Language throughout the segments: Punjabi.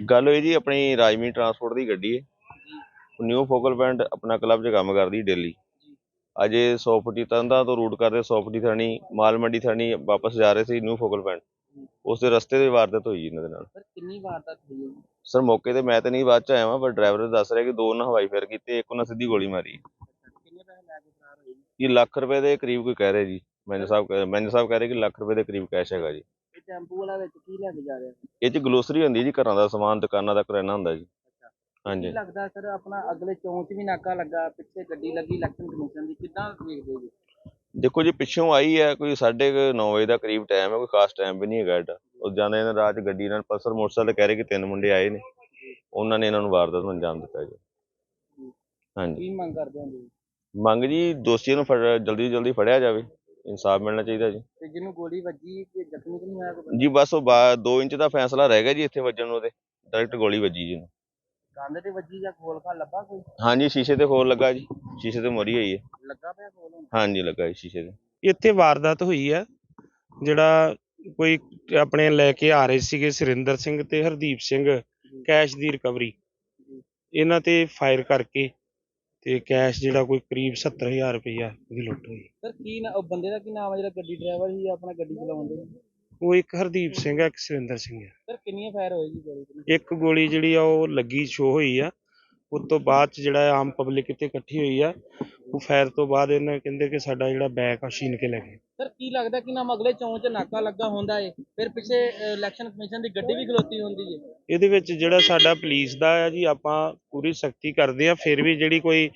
ਗੱਲ ਹੋਈ ਜੀ ਆਪਣੀ ਰਾਜਮੀ ਟਰਾਂਸਪੋਰਟ ਦੀ ਗੱਡੀ ਹੈ। ਨਿਊ ਫੋਕਲ ਪੁਆਇੰਟ ਆਪਣਾ ਕਲੱਬ 'ਚ ਕੰਮ ਕਰਦੀ ਡੇਲੀ ਅੱਜ ਇਹ 100 ਫੁੱਟੀ ਤੰਦਾ ਤੋਂ ਰੂਟ ਕਰਦੇ 100 ਫੁੱਟੀ ਥਾਣੀ ਮਾਲ ਮੰਡੀ ਥਾਣੀ ਵਾਪਸ ਜਾ ਰਹੇ ਸੀ ਨਿਊ ਫੋਕਲ ਪੁਆਇੰਟ ਉਸ ਦੇ ਰਸਤੇ ਦੇ ਵਾਰਦਾਤ ਹੋਈ ਜੀ ਇਹਨਾਂ ਦੇ ਨਾਲ। ਸਰ ਕਿੰਨੀ ਵਾਰਦਾਤ ਹੋਈ ਹੈ? ਸਰ ਮੌਕੇ ਤੇ ਮੈਂ ਤੇ ਨਹੀਂ ਬਾਅਦ ਚ ਆਇਆ ਵਾਂ ਪਰ ਡਰਾਈਵਰ ਦੱਸ ਰਿਹਾ ਕਿ ਦੋ ਉਹਨਾਂ ਹਵਾਈ ਫੇਰ ਕੀਤੇ ਇੱਕ ਉਹਨਾਂ ਸਿੱਧੀ ਗੋਲੀ ਮਾਰੀ। ਕਿੰਨੇ ਪੈਸੇ ਲੈ ਕੇ ਫਰਾਰ ਹੋਏ ਜੀ? ਇਹ ਲੱਖ ਰੁਪਏ ਦੇ ਕਰੀਬ ਕੋਈ ਕਹਿ ਰਿਹਾ ਜੀ। ਮੈਨੇਜਰ ਸਾਹਿਬ ਮੈਨੇਜਰ ਸਾਹਿਬ ਕਹਿ ਰਹੇ ਕਿ ਲੱਖ ਰੁਪਏ ਦੇ ਕਰੀਬ ਕੈਸ਼ ਹੈਗਾ ਜੀ। ਟੈਂਪੂ ਵਾਲਾ ਵਿੱਚ ਕੀ ਲੈ ਕੇ ਜਾ ਰਿਹਾ ਸੀ ਇਹ ਚ ਗਲੋਸਰੀ ਹੁੰਦੀ ਜੀ ਘਰਾਂ ਦਾ ਸਮਾਨ ਦੁਕਾਨਾਂ ਦਾ ਕਰਿਆਨਾ ਹੁੰਦਾ ਜੀ। ਕੀ ਹਾਂਜੀ। ਲੱਗਦਾ ਸਰ ਆਪਣਾ ਅਗਲੇ ਚੌਂਚ ਵੀ ਨਾਕਾ ਲੱਗਾ ਪਿੱਛੇ ਗੱਡੀ ਲੱਗੀ ਇਲੈਕਸ਼ਨ ਕਮਿਸ਼ਨ ਦੀ ਕਿੱਦਾਂ ਵੇਖਦੇ ਜੀ? ਦੇਖੋ ਜੀ ਪਿੱਛੋਂ ਆਈ ਹੈ ਕੋਈ 9:30 ਵਜੇ ਦਾ ਕਰੀਬ ਟਾਈਮ ਹੈ ਕੋਈ ਖਾਸ ਟਾਈਮ ਵੀ ਨਹੀਂ ਹੈਗਾ ਏਡਾ ਉਹ ਜਾਂਦੇ ਨੇ ਰਾਤ ਗੱਡੀ ਨਾਲ ਪਲਸਰ ਮੋਟਰਸਾਈਕਲ ਤੇ ਕਹਿ ਰਹੇ ਕਿ ਤਿੰਨ ਮੁੰਡੇ ਆਏ ਨੇ। ਉਹਨਾਂ ਨੇ ਇਹਨਾਂ ਨੂੰ ਵਾਰਦਾਤ ਨੂੰ ਅੰਜਾਮ ਦਿੱਤਾ ਜੀ। ਹਾਂਜੀ। ਕੀ ਮੰਗ ਕਰਦੇ ਹੋ ਜੀ? ਮੰਗ ਜੀ ਦੋਸ਼ੀਆਂ ਨੂੰ ਫੜ- ਜਲਦੀ ਤੋਂ ਜਲਦੀ ਫੜਿਆ ਜਾਵੇ। ਇਨਸਾਫ ਮਿਲਣਾ ਚਾਹੀਦਾ ਜੀ। ਜਿਹਨੂੰ ਗੋਲੀ ਵੱਜੀ ਤੇ ਜ਼ਖਮੀ ਤਾਂ ਨਹੀਂ ਹੋਇਆ ਕੋਈ ਜੀ ਬਸ ਉਹ 2 ਇੰਚ ਦਾ ਫੈਸਲਾ ਰਹਿ ਗਿਆ ਜੀ ਇੱਥੇ ਵੱਜਣ ਨੂੰ ਉਹਦੇ ਡਾਇਰੈਕਟ ਗੋਲੀ ਵੱਜੀ ਜੀ ਉਹਨੂੰ ਕੰਧ ਤੇ ਵੱਜੀ ਜਾਂ ਖੋਲ ਖਾ ਲੱਭਾ ਕੋਈ? ਹਾਂਜੀ ਸ਼ੀਸ਼ੇ ਤੇ ਖੋਲ ਲੱਗਾ ਜੀ। ਸ਼ੀਸ਼ੇ ਤੇ ਮੋਰੀ ਹੋਈ ਹੈ। ਲੱਗਾ ਪਿਆ ਖੋਲ ਹੁਣ? ਹਾਂਜੀ ਲੱਗਾ ਜੀ ਸ਼ੀਸ਼ੇ ਤੇ। ਇੱਥੇ ਵਾਰਦਾਤ ਹੋਈ ਹੈ ਜਿਹੜਾ ਕੋਈ ਆਪਣੇ ਲੈ ਕੇ ਆ ਰਹੇ ਸੀਗੇ ਸੁਰਿੰਦਰ ਸਿੰਘ ਤੇ ਹਰਦੀਪ ਸਿੰਘ ਕੈਸ਼ ਦੀ ਰਿਕਵਰੀ। ਇਹਨਾਂ ਤੇ ਫਾਇਰ ਕਰਕੇ ਤੇ ਕੈਸ਼ ਜਿਹੜਾ ਕੋਈ ਕਰੀਬ 70000 ਰੁਪਇਆ ਦੀ ਲੁੱਟ ਹੋਈ। ਸਰ ਕੀ ਨਾ ਉਹ ਬੰਦੇ ਦਾ ਕੀ ਨਾਮ ਹੈ ਜਿਹੜਾ ਗੱਡੀ ਡਰਾਈਵਰ ਸੀ ਆਪਣਾ ਗੱਡੀ ਚਲਾਉਂਦੇ ਉਹ ਇੱਕ ਹਰਦੀਪ ਸਿੰਘ ਹੈ ਇੱਕ ਸੁਰਿੰਦਰ ਸਿੰਘ ਹੈ ਸਰ ਕਿੰਨੀਆਂ ਫਾਇਰ ਹੋਏ ਜੀ ਗੋਲੀ ਇੱਕ ਗੋਲੀ ਜਿਹੜੀ ਆ ਉਹ ਲੱਗੀ ਸ਼ੋ ਹੋਈ ਆ। ਉਸ ਤੋਂ ਬਾਅਦ ਚ ਜਿਹੜਾ ਆਮ ਪਬਲਿਕ ਇੱਥੇ ਇਕੱਠੀ ਹੋਈ ਆ ਉਹ ਫਾਇਰ ਤੋਂ ਬਾਅਦ ਇਹਨਾਂ ਕਹਿੰਦੇ ਕਿ ਸਾਡਾ ਜਿਹੜਾ ਬੈਗ ਆ ਛੀਨ ਕੇ ਲੈ ਗਏ। ਸਰ ਕੀ ਲੱਗਦਾ ਕਿ ਨਾਮ ਅਗਲੇ ਚੌਂਚ 'ਚ ਨਾਕਾ ਲੱਗਾ ਹੁੰਦਾ ਏ? ਫਿਰ ਪਿੱਛੇ ਇਲੈਕਸ਼ਨ ਕਮਿਸ਼ਨ ਦੀ ਗੱਡੀ ਵੀ ਖਲੋਤੀ ਹੁੰਦੀ ਏ। ਇਹਦੇ ਵਿੱਚ ਜਿਹੜਾ ਸਾਡਾ ਪੁਲਿਸ ਦਾ ਆ ਜੀ ਆਪਾਂ ਪੂਰੀ ਸਖਤੀ ਕਰਦੇ ਆ ਫਿਰ ਵੀ ਜਿਹੜੀ ਕੋਈ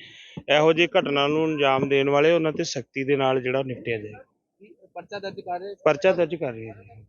ਇਹੋ ਜਿਹੀ ਘਟਨਾ ਨੂੰ ਅੰਜਾਮ ਦੇਣ ਵਾਲੇ ਉਹਨਾਂ ਤੇ ਸਖਤੀ ਦੇ ਨਾਲ ਜਿਹੜਾ ਨਿਪਟਿਆ ਜਾਏ। ਪਰਚਾ ਦਰਜ ਕਰ ਰਹੇ ਪਰਚਾ ਦਰਜ ਕਰ ਰਹੇ ਆ ਜੀ।